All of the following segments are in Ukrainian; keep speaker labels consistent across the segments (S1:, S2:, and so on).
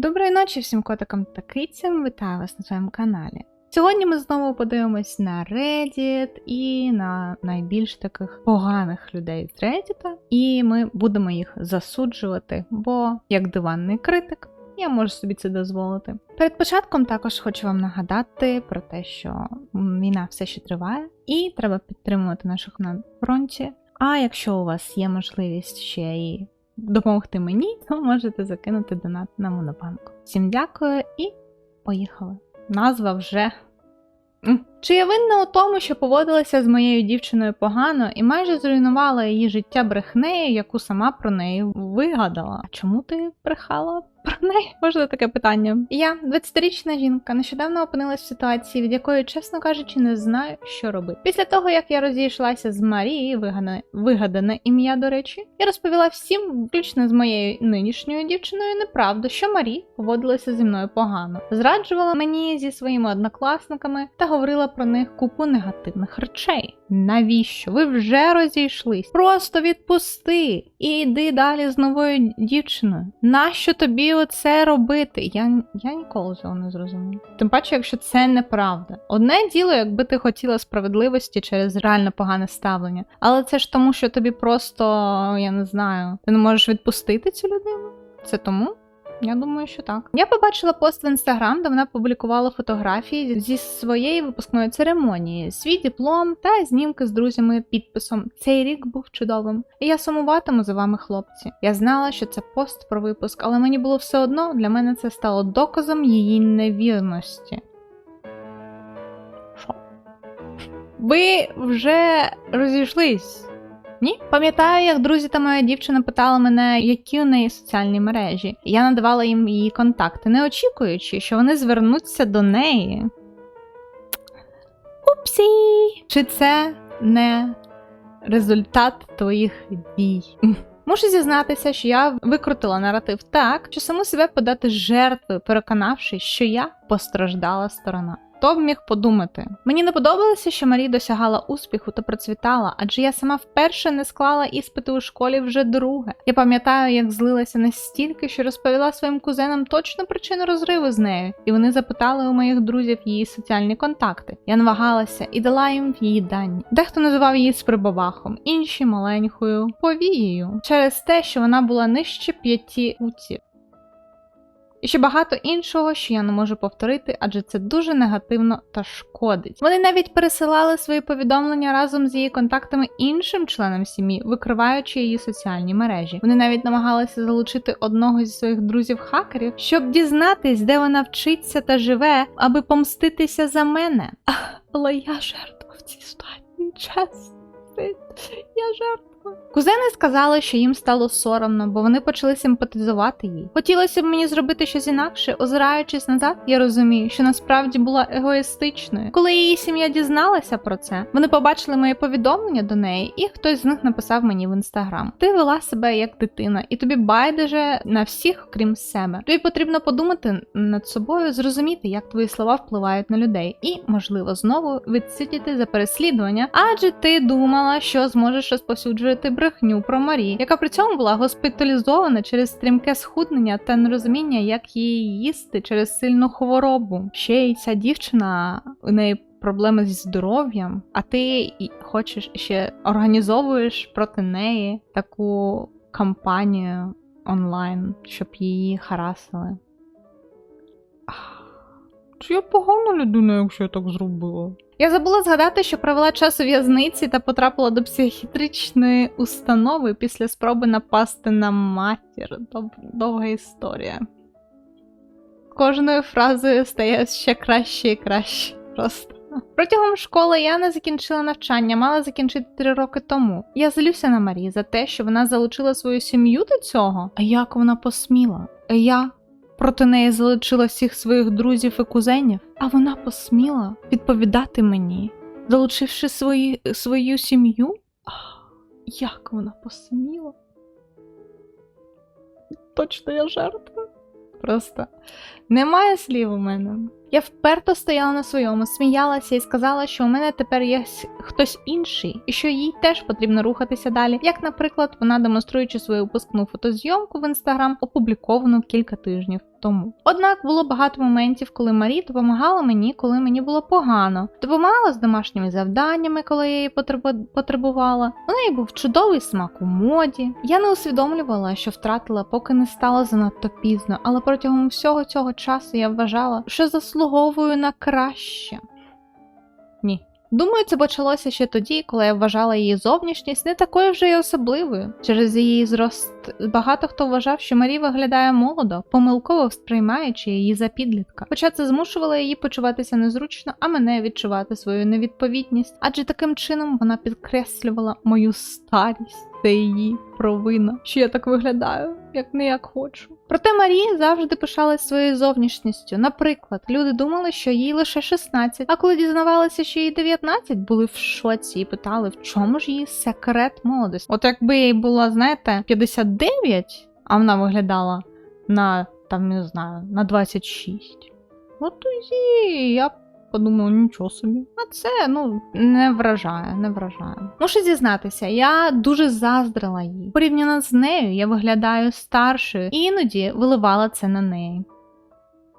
S1: Доброї ночі всім котикам та кицям, вітаю вас на своєму каналі. Сьогодні ми знову подивимось на Reddit і на найбільш таких поганих людей з Reddit, і ми будемо їх засуджувати, бо як диванний критик. Я можу собі це дозволити. Перед початком також хочу вам нагадати про те, що війна все ще триває, і треба підтримувати наших на фронті. А якщо у вас є можливість ще і допомогти мені, то можете закинути донат на монобанку. Всім дякую і поїхали. Назва вже. Чи я винна у тому, що поводилася з моєю дівчиною погано і майже зруйнувала її життя брехнею, яку сама про неї вигадала? А чому ти брехала про неї? Можна таке питання? Я, 20-річна жінка, нещодавно опинилась в ситуації, від якої, чесно кажучи, не знаю, що робити. Після того, як я розійшлася з Марією, вигадане, вигадане ім'я, до речі, я розповіла всім, включно з моєю нинішньою дівчиною, неправду, що Марі поводилася зі мною погано, зраджувала мені зі своїми однокласниками та говорила про них купу негативних речей. Навіщо? Ви вже розійшлись? Просто відпусти і йди далі з новою дівчиною. Нащо тобі оце робити? Я, я ніколи цього не зрозумію. Тим паче, якщо це неправда. Одне діло, якби ти хотіла справедливості через реально погане ставлення, але це ж тому, що тобі просто, я не знаю, ти не можеш відпустити цю людину? Це тому? Я думаю, що так. Я побачила пост в інстаграм, де вона публікувала фотографії зі своєї випускної церемонії, свій диплом та знімки з друзями підписом. Цей рік був чудовим. І я сумуватиму за вами, хлопці. Я знала, що це пост про випуск, але мені було все одно, для мене це стало доказом її невірності. Що? Ви вже розійшлись. Ні, пам'ятаю, як друзі та моя дівчина питала мене, які у неї соціальні мережі. Я надавала їм її контакти, не очікуючи, що вони звернуться до неї. Упсі! Чи це не результат твоїх дій? Мушу зізнатися, що я викрутила наратив так, що саму себе подати жертвою, переконавшись, що я постраждала сторона. Хто б міг подумати? Мені не подобалося, що Марі досягала успіху та процвітала, адже я сама вперше не склала іспити у школі вже друге. Я пам'ятаю, як злилася настільки, що розповіла своїм кузенам точну причину розриву з нею, і вони запитали у моїх друзів її соціальні контакти. Я навагалася і дала їм її дані. Дехто називав її сприбабахом, інші маленькою повією через те, що вона була нижче п'яті футів. І ще багато іншого, що я не можу повторити, адже це дуже негативно та шкодить. Вони навіть пересилали свої повідомлення разом з її контактами іншим членам сім'ї, викриваючи її соціальні мережі. Вони навіть намагалися залучити одного зі своїх друзів-хакерів, щоб дізнатись, де вона вчиться та живе, аби помститися за мене. Але я жертва в цій ситуації. Чесно, я жертва. Кузени сказали, що їм стало соромно, бо вони почали симпатизувати їй. Хотілося б мені зробити щось інакше, озираючись назад, я розумію, що насправді була егоїстичною. Коли її сім'я дізналася про це, вони побачили моє повідомлення до неї, і хтось з них написав мені в інстаграм: Ти вела себе як дитина, і тобі байдуже на всіх, крім себе. Тобі потрібно подумати над собою, зрозуміти, як твої слова впливають на людей, і, можливо, знову відсидіти за переслідування, адже ти думала, що зможеш розповсюджувати брехню про Марі, яка при цьому була госпіталізована через стрімке схуднення та нерозуміння, як її їсти через сильну хворобу. Ще й ця дівчина у неї. Проблеми зі здоров'ям, а ти хочеш ще організовуєш проти неї таку кампанію онлайн, щоб її харасили. Чи я погана людина, якщо я так зробила? Я забула згадати, що провела час у в'язниці та потрапила до психіатричної установи після спроби напасти на матір. Дов... Довга історія. Кожною фразою стає ще краще і краще. Просто. Протягом школи я не закінчила навчання, мала закінчити три роки тому. Я злюся на Марі за те, що вона залучила свою сім'ю до цього. А як вона посміла? Я проти неї залучила всіх своїх друзів і кузенів, а вона посміла відповідати мені, залучивши свої, свою сім'ю. Як вона посміла? Точно я жертва. Просто немає слів у мене. Я вперто стояла на своєму, сміялася і сказала, що у мене тепер є хтось інший, і що їй теж потрібно рухатися далі. Як, наприклад, вона демонструючи свою випускну фотозйомку в інстаграм, опубліковану кілька тижнів тому. Однак було багато моментів, коли Марі допомагала мені, коли мені було погано. Допомагала з домашніми завданнями, коли я її потребувала. У неї був чудовий смак у моді. Я не усвідомлювала, що втратила, поки не стало занадто пізно, але протягом всього цього часу я вважала, що заслуговую на краще. Ні. Думаю, це почалося ще тоді, коли я вважала її зовнішність не такою вже й особливою. Через її зрост багато хто вважав, що Марі виглядає молодо, помилково сприймаючи її за підлітка. Хоча це змушувало її почуватися незручно, а мене відчувати свою невідповідність, адже таким чином вона підкреслювала мою старість. Це її провина, що я так виглядаю, як не як хочу. Проте Марі завжди пишалась своєю зовнішністю. Наприклад, люди думали, що їй лише 16, а коли дізнавалися, що їй 19, були в шоці і питали, в чому ж її секрет молодості. От якби їй було, знаєте, 59, а вона виглядала на там не знаю, на 26. От тоді я б подумала, нічого собі. А це ну не вражає, не вражає. Мушу зізнатися, я дуже заздрила їй. Порівняно з нею, я виглядаю старшою і іноді виливала це на неї.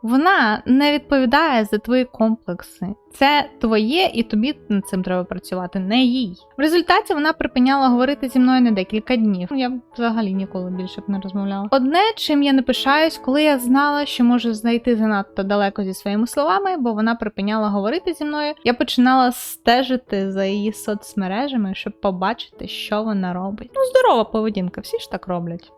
S1: Вона не відповідає за твої комплекси. Це твоє, і тобі над цим треба працювати, не їй. В результаті вона припиняла говорити зі мною на декілька днів. Я взагалі ніколи більше б не розмовляла. Одне, чим я не пишаюсь, коли я знала, що можу знайти занадто далеко зі своїми словами, бо вона припиняла говорити зі мною. Я починала стежити за її соцмережами, щоб побачити, що вона робить. Ну, здорова поведінка, всі ж так роблять.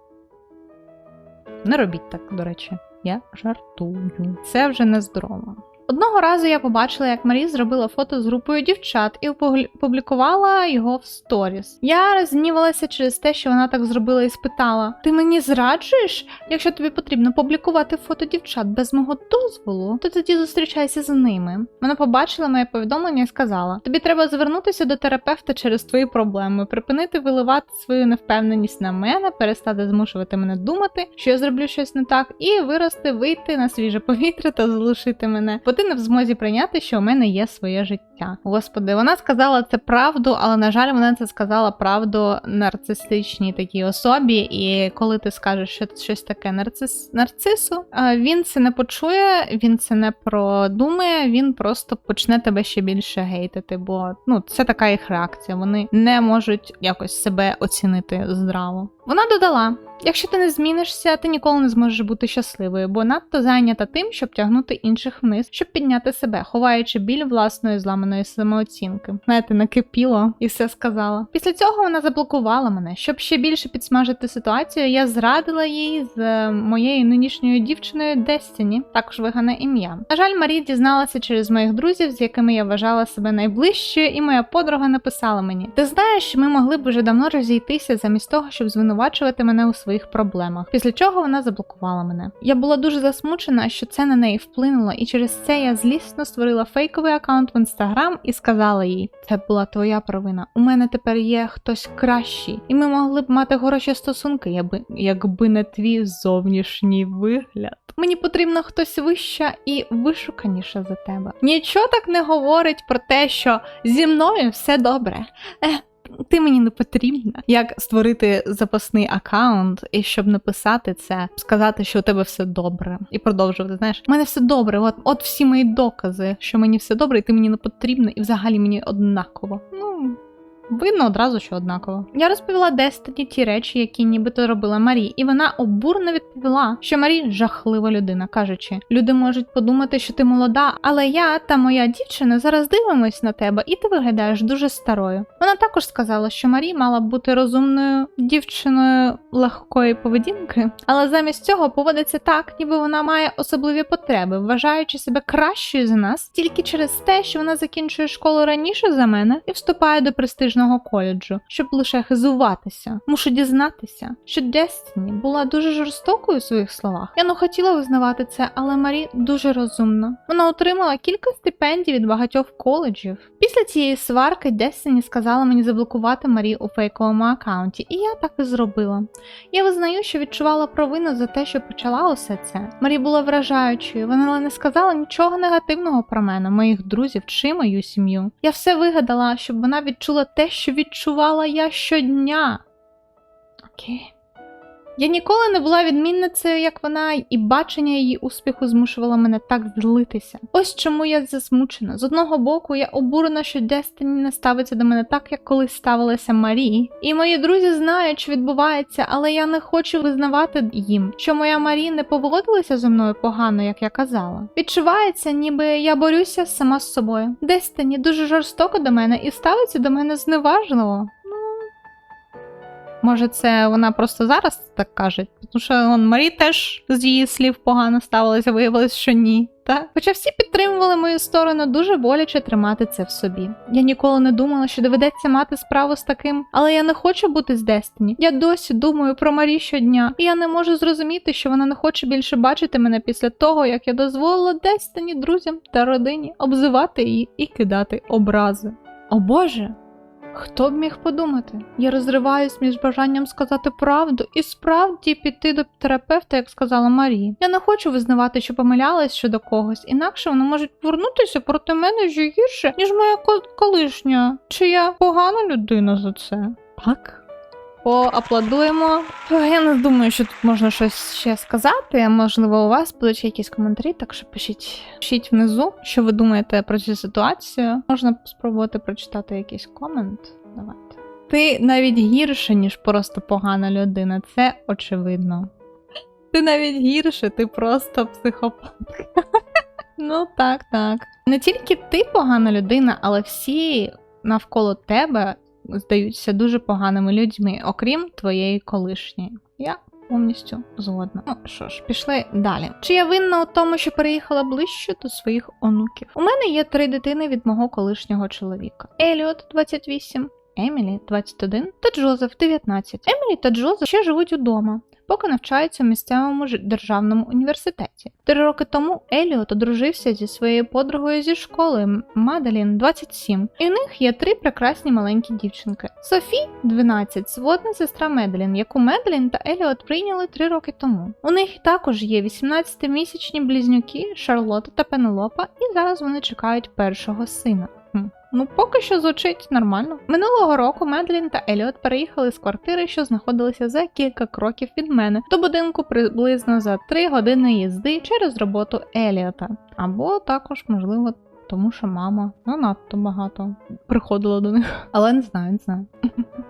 S1: Не робіть так, до речі. Я жартую. Це вже не здорово. Одного разу я побачила, як Марі зробила фото з групою дівчат і опублікувала його в сторіс. Я розгнівалася через те, що вона так зробила і спитала: Ти мені зраджуєш? Якщо тобі потрібно публікувати фото дівчат без мого дозволу, то тоді зустрічайся з ними. Вона побачила моє повідомлення і сказала: Тобі треба звернутися до терапевта через твої проблеми, припинити виливати свою невпевненість на мене, перестати змушувати мене думати, що я зроблю щось не так, і вирости, вийти на свіже повітря та залишити мене. Бо ти не в змозі прийняти, що у мене є своє життя. Господи, вона сказала це правду, але на жаль, вона це сказала правду нарцистичній такій особі. І коли ти скажеш, що це щось таке нарцис... нарцису, він це не почує, він це не продумає, він просто почне тебе ще більше гейтити. Бо ну це така їх реакція. Вони не можуть якось себе оцінити здраво. Вона додала: якщо ти не змінишся, ти ніколи не зможеш бути щасливою, бо надто зайнята тим, щоб тягнути інших вниз, щоб підняти себе, ховаючи біль власної зламаної самооцінки. Знаєте, накипіло і все сказала. Після цього вона заблокувала мене. Щоб ще більше підсмажити ситуацію, я зрадила їй з е, моєю нинішньою дівчиною Дестіні, також вигане ім'я. На жаль, Марі дізналася через моїх друзів, з якими я вважала себе найближчою, і моя подруга написала мені: Ти знаєш, ми могли б вже давно розійтися замість того, щоб звинувачувати мене у своїх проблемах. Після чого вона заблокувала мене. Я була дуже засмучена, що це на неї вплинуло, і через це я злісно створила фейковий аккаунт в інстаграм і сказала їй: це була твоя провина. У мене тепер є хтось кращий, і ми могли б мати хороші стосунки, якби, не твій зовнішній вигляд. Мені потрібно хтось вища і вишуканіша за тебе. Нічого так не говорить про те, що зі мною все добре. Ти мені не потрібна. Як створити запасний аккаунт, і щоб написати це, сказати, що у тебе все добре, і продовжувати. Знаєш, у мене все добре. От, от всі мої докази, що мені все добре, і ти мені не потрібна, і взагалі мені однаково. Ну. Видно одразу, що однаково. Я розповіла Дестині ті речі, які нібито робила Марі, і вона обурно відповіла, що Марі жахлива людина, кажучи, люди можуть подумати, що ти молода, але я та моя дівчина зараз дивимось на тебе, і ти виглядаєш дуже старою. Вона також сказала, що Марі мала б бути розумною дівчиною легкої поведінки, але замість цього поводиться так, ніби вона має особливі потреби, вважаючи себе кращою за нас тільки через те, що вона закінчує школу раніше за мене і вступає до престижної престижного коледжу, щоб лише хизуватися. Мушу дізнатися, що Дестіні була дуже жорстокою у своїх словах. Я не хотіла визнавати це, але Марі дуже розумна. Вона отримала кілька стипендій від багатьох коледжів. Після цієї сварки Дестіні сказала мені заблокувати Марі у фейковому аккаунті, і я так і зробила. Я визнаю, що відчувала провину за те, що почала усе це. Марі була вражаючою, вона не сказала нічого негативного про мене, моїх друзів чи мою сім'ю. Я все вигадала, щоб вона відчула те, що відчувала я щодня. Окей. Я ніколи не була відмінницею, як вона, і бачення її успіху змушувало мене так злитися. Ось чому я засмучена. З одного боку, я обурена, що Дестині не ставиться до мене так, як колись ставилася Марі. І мої друзі знають, що відбувається, але я не хочу визнавати їм, що моя Марі не поводилася зі мною погано, як я казала. Відчувається, ніби я борюся сама з собою. Дестині дуже жорстоко до мене і ставиться до мене зневажливо. Може, це вона просто зараз так каже, тому що он, Марі теж з її слів погано ставилася, виявилось, що ні. Та? Хоча всі підтримували мою сторону, дуже боляче тримати це в собі. Я ніколи не думала, що доведеться мати справу з таким, але я не хочу бути з Дестині. Я досі думаю про Марі щодня, і я не можу зрозуміти, що вона не хоче більше бачити мене після того, як я дозволила Дестині, друзям та родині обзивати її і кидати образи. О Боже! Хто б міг подумати? Я розриваюсь між бажанням сказати правду і справді піти до терапевта, як сказала Марі. Я не хочу визнавати, що помилялась щодо когось, інакше вони можуть повернутися проти мене ж гірше, ніж моя ко- колишня. Чи я погана людина за це? Так. Поаплодуємо. Я не думаю, що тут можна щось ще сказати. Можливо, у вас будуть якісь коментарі, так що пишіть, пишіть внизу, що ви думаєте про цю ситуацію. Можна спробувати прочитати якийсь комент. Давайте. Ти навіть гірше, ніж просто погана людина, це очевидно. Ти навіть гірше, ти просто психопат. Ну так, так. Не тільки ти погана людина, але всі навколо тебе здаються дуже поганими людьми, окрім твоєї колишньої. Я повністю згодна. Ну що ж, пішли далі. Чи я винна у тому, що переїхала ближче до своїх онуків? У мене є три дитини від мого колишнього чоловіка: Еліот 28. Емілі 21 та Джозеф 19. Емілі та Джозеф ще живуть удома, поки навчаються в місцевому державному університеті. Три роки тому Еліот одружився зі своєю подругою зі школи М- Маделін 27. І в них є три прекрасні маленькі дівчинки. Софі 12, сводна сестра Меделін, яку Меделін та Еліот прийняли три роки тому. У них також є 18-місячні близнюки Шарлотта та Пенелопа, і зараз вони чекають першого сина. Ну, поки що звучить нормально. Минулого року Медлін та Еліот переїхали з квартири, що знаходилися за кілька кроків від мене, до будинку приблизно за 3 години їзди через роботу Еліота. Або також, можливо, тому що мама ну, надто багато приходила до них. Але не знаю, не знаю.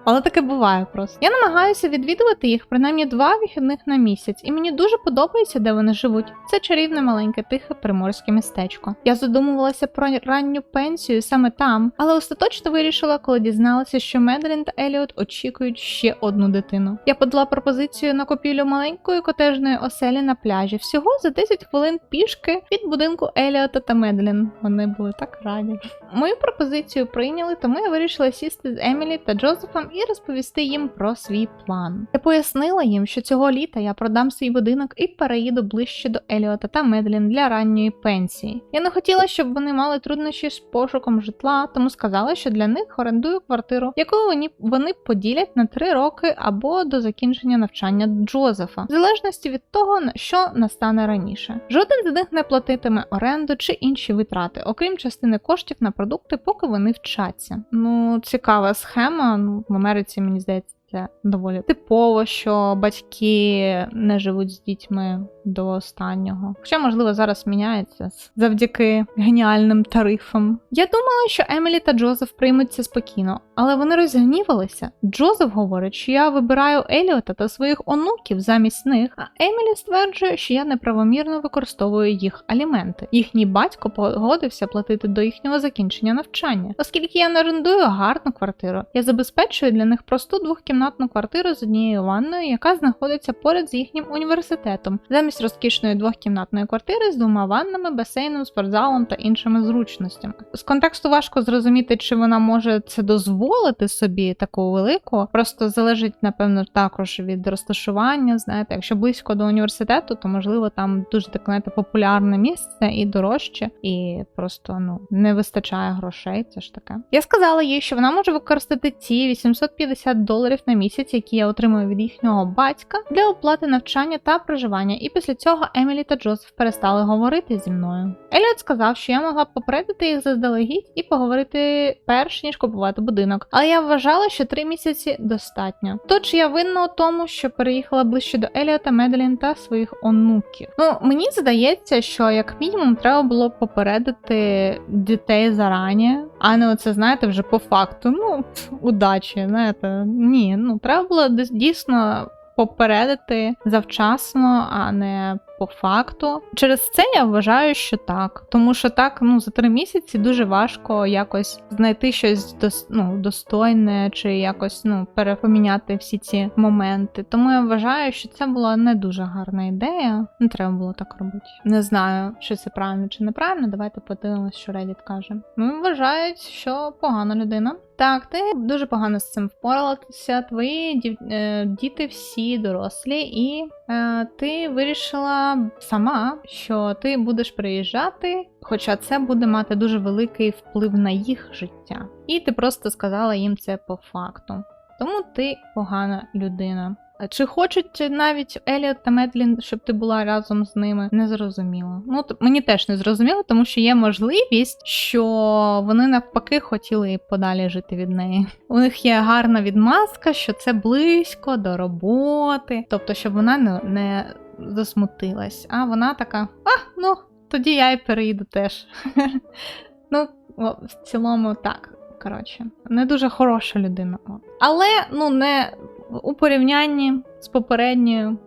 S1: Але таке буває просто. Я намагаюся відвідувати їх принаймні два вихідних на місяць, і мені дуже подобається, де вони живуть. Це чарівне маленьке тихе приморське містечко. Я задумувалася про ранню пенсію саме там, але остаточно вирішила, коли дізналася, що Медлін та Еліот очікують ще одну дитину. Я подала пропозицію на купівлю маленької котежної оселі на пляжі всього за 10 хвилин пішки від будинку Еліота та Медлін. Вони були так раді. Мою пропозицію прийняли, тому я вирішила сісти з Емілі та Джозефом і розповісти їм про свій план. Я пояснила їм, що цього літа я продам свій будинок і переїду ближче до Еліота та Медлін для ранньої пенсії. Я не хотіла, щоб вони мали труднощі з пошуком житла, тому сказала, що для них орендую квартиру, яку вони, поділять на три роки або до закінчення навчання Джозефа, в залежності від того, що настане раніше. Жоден з них не платитиме оренду чи інші витрати, окрім частини коштів на продукти, поки вони вчаться. Ну, цікава схема. Ну, Америці, мені здається, це доволі типово, що батьки не живуть з дітьми до останнього. Хоча, можливо, зараз міняється завдяки геніальним тарифам. Я думала, що Емілі та Джозеф приймуться спокійно, але вони розгнівалися. Джозеф говорить, що я вибираю Еліота та своїх онуків замість них, а Емілі стверджує, що я неправомірно використовую їх аліменти. Їхній батько погодився платити до їхнього закінчення навчання. Оскільки я не орендую гарну квартиру, я забезпечую для них просту двохкімнатну двокімнатну квартиру з однією ванною, яка знаходиться поряд з їхнім університетом, замість розкішної двокімнатної квартири з двома ваннами, басейном, спортзалом та іншими зручностями. З контексту важко зрозуміти, чи вона може це дозволити собі таку велику. Просто залежить, напевно, також від розташування. Знаєте, якщо близько до університету, то можливо там дуже так знаєте, популярне місце і дорожче, і просто ну не вистачає грошей. Це ж таке. Я сказала їй, що вона може використати ці 850 доларів на місяць, які я отримую від їхнього батька, для оплати навчання та проживання. І після цього Емілі та Джозеф перестали говорити зі мною. Еліот сказав, що я могла б попередити їх заздалегідь і поговорити перш ніж купувати будинок. Але я вважала, що три місяці достатньо. То чи я винна у тому, що переїхала ближче до Еліота, Медлін та своїх онуків? Ну мені здається, що як мінімум треба було попередити дітей зарані, а не оце знаєте вже по факту. Ну удачі, знаєте, ні, ну треба було дійсно попередити завчасно, а не по факту. Через це я вважаю, що так. Тому що так, ну за три місяці дуже важко якось знайти щось дос, ну, достойне чи якось ну перепоміняти всі ці моменти. Тому я вважаю, що це була не дуже гарна ідея. Не треба було так робити. Не знаю, чи це правильно чи неправильно. Давайте подивимось, що Reddit каже. Ну, вважають, що погана людина. Так, ти дуже погано з цим впоралася. Твої дів... е, діти всі дорослі, і е, ти вирішила сама, що ти будеш приїжджати, хоча це буде мати дуже великий вплив на їх життя. І ти просто сказала їм це по факту. Тому ти погана людина. Чи хочуть навіть Еліот та Медлін, щоб ти була разом з ними, не зрозуміло. Ну мені теж не зрозуміло, тому що є можливість, що вони навпаки хотіли подалі жити від неї. У них є гарна відмазка, що це близько до роботи, тобто, щоб вона не, не засмутилась. А вона така: а, ну тоді я й переїду теж. Ну, в цілому так. Коротше, не дуже хороша людина. Але ну не у порівнянні з попередньою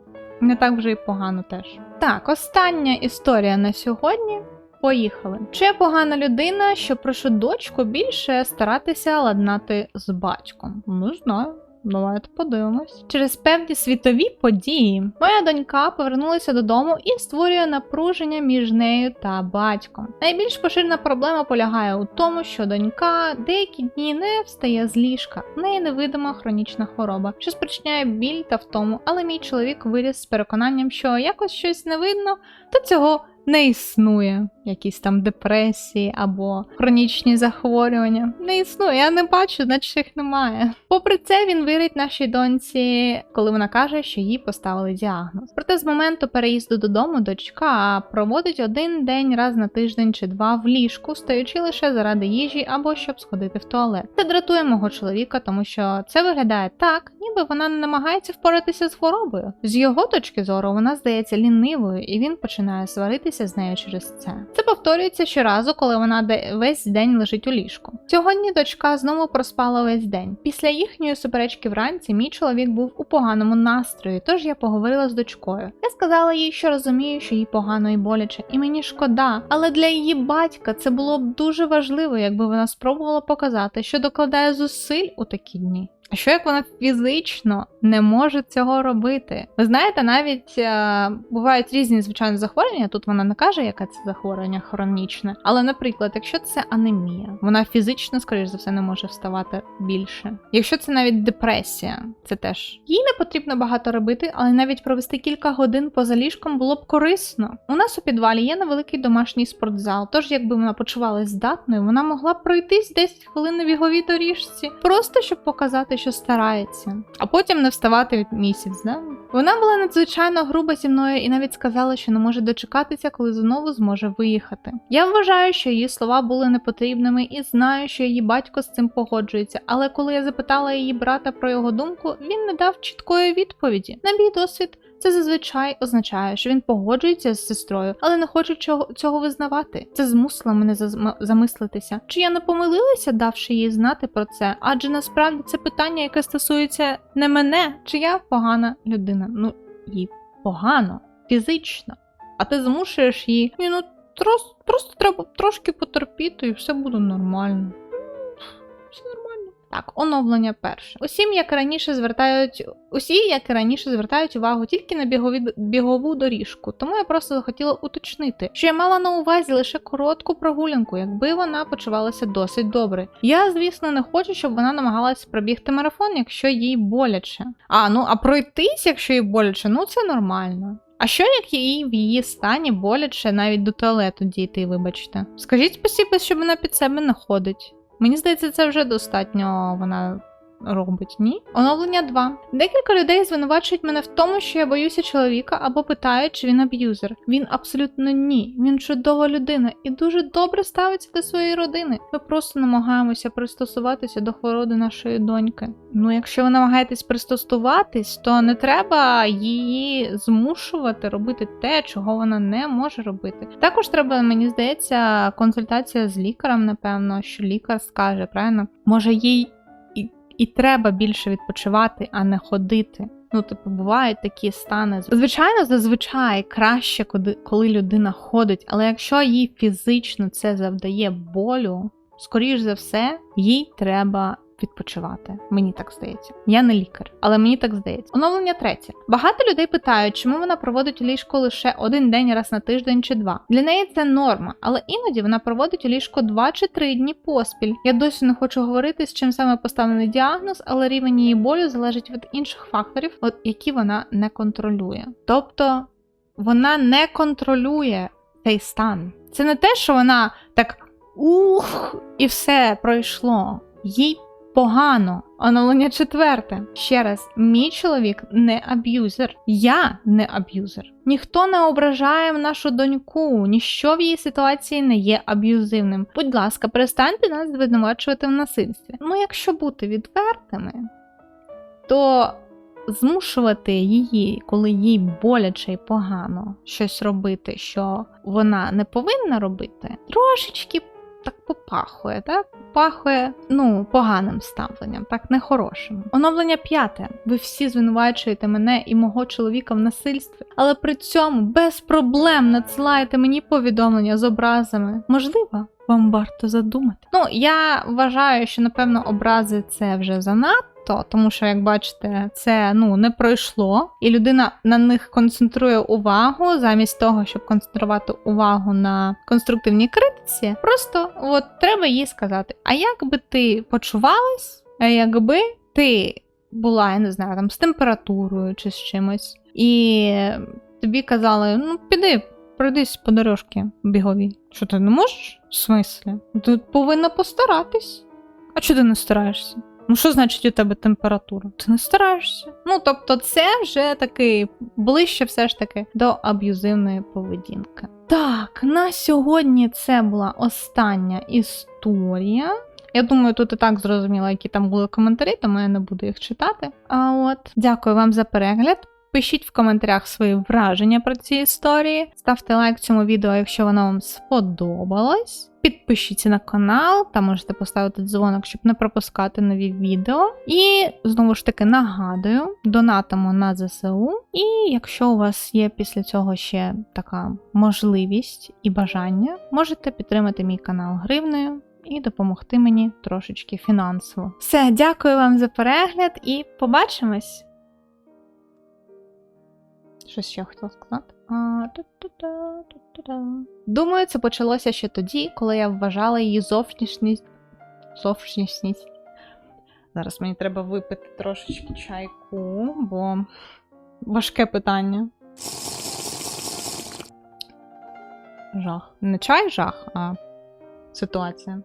S1: не так вже і погано теж. Так, остання історія на сьогодні. Поїхали. Чи погана людина, що прошу дочку більше старатися ладнати з батьком? Не знаю. Давайте подивимось. Через певні світові події моя донька повернулася додому і створює напруження між нею та батьком. Найбільш поширена проблема полягає у тому, що донька деякі дні не встає з ліжка. В неї невидима хронічна хвороба, що спричиняє біль та втому, але мій чоловік виріс з переконанням, що якось щось не видно, то цього не існує. Якісь там депресії або хронічні захворювання. Не існує, я не бачу, значить їх немає. Попри це, він вірить нашій доньці, коли вона каже, що їй поставили діагноз. Проте з моменту переїзду додому дочка проводить один день раз на тиждень чи два в ліжку, стоячи лише заради їжі або щоб сходити в туалет. Це дратує мого чоловіка, тому що це виглядає так, ніби вона не намагається впоратися з хворобою. З його точки зору вона здається лінивою, і він починає сваритися з нею через це. Це повторюється щоразу, коли вона де- весь день лежить у ліжку. Сьогодні дочка знову проспала весь день. Після їхньої суперечки вранці мій чоловік був у поганому настрої, тож я поговорила з дочкою. Я сказала їй, що розумію, що їй погано і боляче, і мені шкода. Але для її батька це було б дуже важливо, якби вона спробувала показати, що докладає зусиль у такі дні. Що як вона фізично не може цього робити? Ви знаєте, навіть е, бувають різні звичайно захворювання. Тут вона не каже, яке це захворювання хронічне. Але, наприклад, якщо це анемія, вона фізично, скоріш за все, не може вставати більше. Якщо це навіть депресія, це теж їй не потрібно багато робити, але навіть провести кілька годин поза ліжком було б корисно. У нас у підвалі є невеликий домашній спортзал. Тож, якби вона почувалась здатною, вона могла пройтись 10 хвилин на біговій доріжці, просто щоб показати, що старається, а потім не вставати місяць. Да? Вона була надзвичайно груба зі мною і навіть сказала, що не може дочекатися, коли знову зможе виїхати. Я вважаю, що її слова були непотрібними і знаю, що її батько з цим погоджується. Але коли я запитала її брата про його думку, він не дав чіткої відповіді. На мій досвід. Це зазвичай означає, що він погоджується з сестрою, але не хоче чого, цього визнавати. Це змусило мене замислитися. Чи я не помилилася, давши їй знати про це? Адже насправді це питання, яке стосується не мене, чи я погана людина. Ну, їй погано, фізично. А ти змушуєш її. Ну трос, просто треба трошки потерпіти і все буде нормально. Все нормально. Так, оновлення перше. Усім, як раніше, звертають усі, як і раніше, звертають увагу тільки на бігові, бігову доріжку. Тому я просто захотіла уточнити, що я мала на увазі лише коротку прогулянку, якби вона почувалася досить добре. Я, звісно, не хочу, щоб вона намагалась пробігти марафон, якщо їй боляче. А ну а пройтись, якщо їй боляче, ну це нормально. А що як їй в її стані боляче навіть до туалету дійти, вибачте? Скажіть спасибо, що вона під себе не ходить. Мені здається, це вже достатньо вона робить, ні? Оновлення 2. Декілька людей звинувачують мене в тому, що я боюся чоловіка або питають, чи він аб'юзер. Він абсолютно ні. Він чудова людина і дуже добре ставиться до своєї родини. Ми просто намагаємося пристосуватися до хвороби нашої доньки. Ну, якщо ви намагаєтесь пристосуватись, то не треба її змушувати робити те, чого вона не може робити. Також треба, мені здається, консультація з лікарем, напевно, що лікар скаже, правильно? Може, їй і, треба більше відпочивати, а не ходити. Ну, типу, бувають такі стани. Звичайно, зазвичай краще, коли людина ходить, але якщо їй фізично це завдає болю, скоріш за все, їй треба відпочивати. Мені так здається. Я не лікар, але мені так здається. Оновлення третє. Багато людей питають, чому вона проводить у ліжку лише один день раз на тиждень чи два. Для неї це норма, але іноді вона проводить у ліжку два чи три дні поспіль. Я досі не хочу говорити, з чим саме поставлений діагноз, але рівень її болю залежить від інших факторів, от які вона не контролює. Тобто вона не контролює цей стан. Це не те, що вона так ух, і все пройшло. Їй погано. Оновлення четверте. Ще раз, мій чоловік не аб'юзер. Я не аб'юзер. Ніхто не ображає нашу доньку, ніщо в її ситуації не є аб'юзивним. Будь ласка, перестаньте нас звинувачувати в насильстві. Ну, якщо бути відвертими, то змушувати її, коли їй боляче і погано щось робити, що вона не повинна робити, трошечки так попахує, так? Пахує, ну, поганим ставленням, так нехорошим. Оновлення п'яте. Ви всі звинувачуєте мене і мого чоловіка в насильстві, але при цьому без проблем надсилаєте мені повідомлення з образами. Можливо, вам варто задумати. Ну, я вважаю, що напевно образи це вже занадто, тому що, як бачите, це ну не пройшло, і людина на них концентрує увагу замість того, щоб концентрувати увагу на конструктивній критиці. Просто от треба їй сказати: а як би ти почувалась, а якби ти була, я не знаю, там з температурою чи з чимось, і тобі казали, ну піди. Пройдись по дорожці біговій. Що ти не можеш? В смислі? Ти повинна постаратись. А чого ти не стараєшся? Ну, що значить у тебе температура? Ти не стараєшся. Ну, тобто, це вже такий ближче все ж таки до аб'юзивної поведінки. Так, на сьогодні це була остання історія. Я думаю, тут і так зрозуміло, які там були коментарі, тому я не буду їх читати. А от дякую вам за перегляд. Пишіть в коментарях свої враження про ці історії. Ставте лайк цьому відео, якщо воно вам сподобалось. Підпишіться на канал та можете поставити дзвоник, щоб не пропускати нові відео. І знову ж таки нагадую, донатимо на ЗСУ. І якщо у вас є після цього ще така можливість і бажання, можете підтримати мій канал гривнею. І допомогти мені трошечки фінансово. Все, дякую вам за перегляд і побачимось! Щось ще хотіла сказати. Думаю, це почалося ще тоді, коли я вважала її зовнішність. Зовнішність. Зараз мені треба випити трошечки чайку, бо важке питання. Жах. Не чай жах, а ситуація.